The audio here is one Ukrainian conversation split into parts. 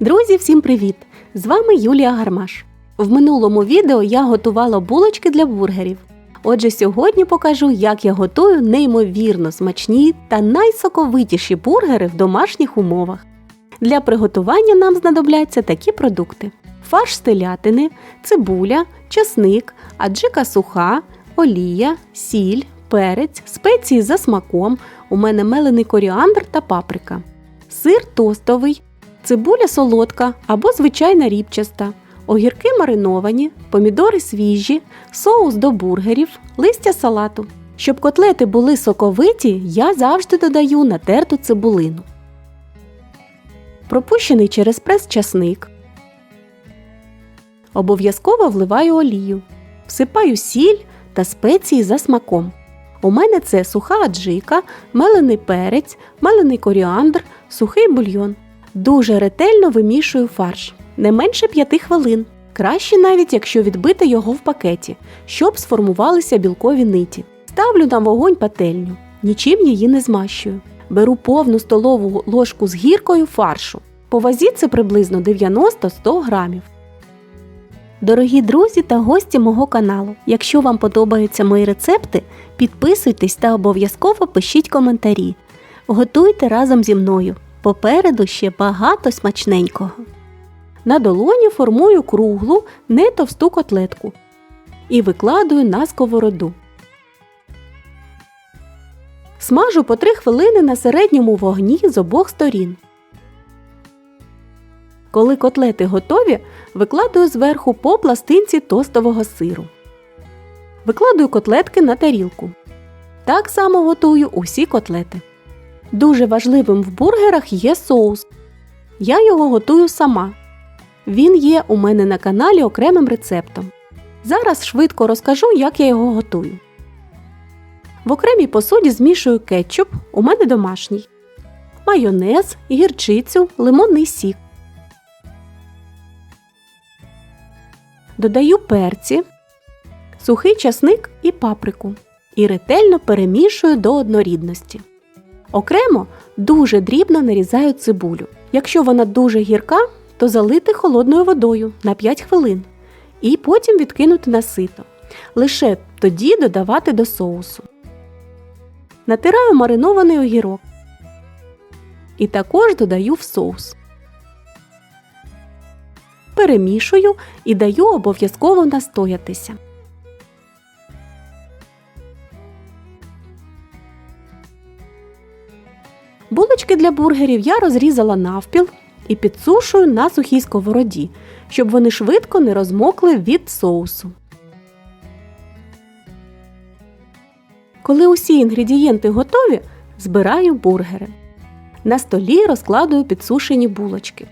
Друзі, всім привіт! З вами Юлія Гармаш. В минулому відео я готувала булочки для бургерів. Отже, сьогодні покажу, як я готую неймовірно смачні та найсоковитіші бургери в домашніх умовах. Для приготування нам знадобляться такі продукти: фарш з телятини, цибуля, часник, аджика суха, олія, сіль, перець, спеції за смаком. У мене мелений коріандр та паприка, сир тостовий, цибуля солодка або звичайна рібчаста, огірки мариновані, помідори свіжі, соус до бургерів, листя салату. Щоб котлети були соковиті, я завжди додаю натерту цибулину. Пропущений через прес часник. Обов'язково вливаю олію. Всипаю сіль та спеції за смаком. У мене це суха аджика, мелений перець, мелений коріандр, сухий бульйон. Дуже ретельно вимішую фарш, не менше 5 хвилин. Краще навіть, якщо відбити його в пакеті, щоб сформувалися білкові ниті. Ставлю на вогонь пательню, нічим її не змащую. Беру повну столову ложку з гіркою фаршу. По вазі це приблизно 90-100 грамів. Дорогі друзі та гості мого каналу, якщо вам подобаються мої рецепти, підписуйтесь та обов'язково пишіть коментарі. Готуйте разом зі мною. Попереду ще багато смачненького. На долоні формую круглу, не товсту котлетку і викладую на сковороду. Смажу по 3 хвилини на середньому вогні з обох сторін. Коли котлети готові, викладую зверху по пластинці тостового сиру. Викладую котлетки на тарілку. Так само готую усі котлети. Дуже важливим в бургерах є соус. Я його готую сама. Він є у мене на каналі окремим рецептом. Зараз швидко розкажу, як я його готую. В окремій посуді змішую кетчуп, у мене домашній, майонез, гірчицю, лимонний сік. Додаю перці, сухий часник і паприку і ретельно перемішую до однорідності. Окремо дуже дрібно нарізаю цибулю. Якщо вона дуже гірка, то залити холодною водою на 5 хвилин і потім відкинути на сито. Лише тоді додавати до соусу. Натираю маринований огірок. І також додаю в соус. Перемішую і даю обов'язково настоятися. Булочки для бургерів я розрізала навпіл і підсушую на сухій сковороді, щоб вони швидко не розмокли від соусу. Коли усі інгредієнти готові, збираю бургери. На столі розкладую підсушені булочки.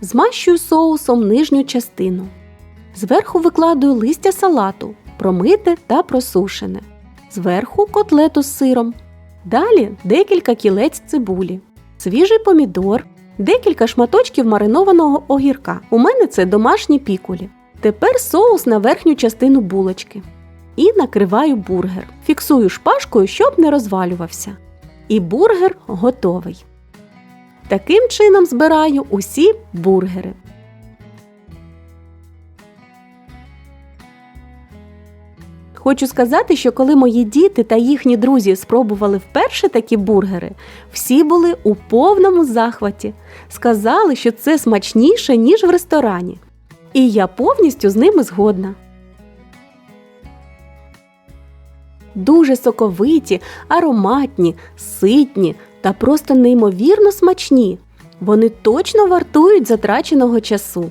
Змащую соусом нижню частину. Зверху викладую листя салату, промите та просушене. Зверху котлету з сиром. Далі декілька кілець цибулі, свіжий помідор, декілька шматочків маринованого огірка. У мене це домашні пікулі. Тепер соус на верхню частину булочки. І накриваю бургер. Фіксую шпажкою, щоб не розвалювався. І бургер готовий. Таким чином збираю усі бургери. Хочу сказати, що коли мої діти та їхні друзі спробували вперше такі бургери, всі були у повному захваті. Сказали, що це смачніше, ніж в ресторані. І я повністю з ними згодна. Дуже соковиті, ароматні, ситні та просто неймовірно смачні. Вони точно вартують затраченого часу.